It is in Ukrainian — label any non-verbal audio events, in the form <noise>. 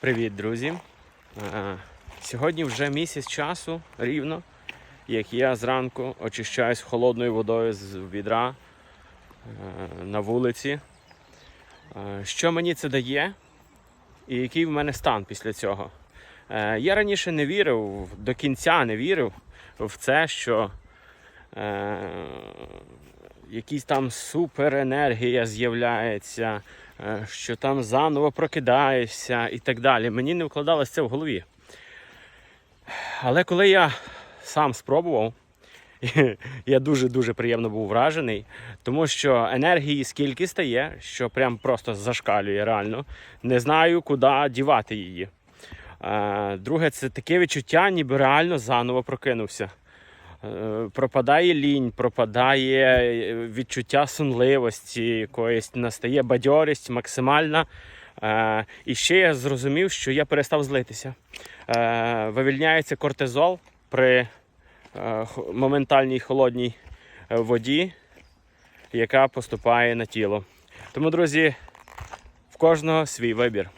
Привіт, друзі! Е, Сьогодні вже місяць часу рівно, як я зранку очищаюсь холодною водою з відра е, на вулиці. Е, Що мені це дає і який в мене стан після цього? Я раніше не вірив, до кінця не вірив в це, що якісь там суперенергія з'являється, що там заново прокидаєшся і так далі. Мені не вкладалося це в голові. Але коли я сам спробував, <laughs> я дуже-дуже приємно був вражений, тому що енергії скільки стає, що прям просто зашкалює реально. Не знаю, куди дівати її. Е, Друге, це таке відчуття, ніби реально заново прокинувся. Е, Пропадає лінь, пропадає е, відчуття сонливості, якоїсь настає бадьорість максимальна. Е, І ще я зрозумів, що я перестав злитися. Вивільняється кортизол при моментальній холодній воді, яка поступає на тіло. Тому, друзі, в кожного свій вибір.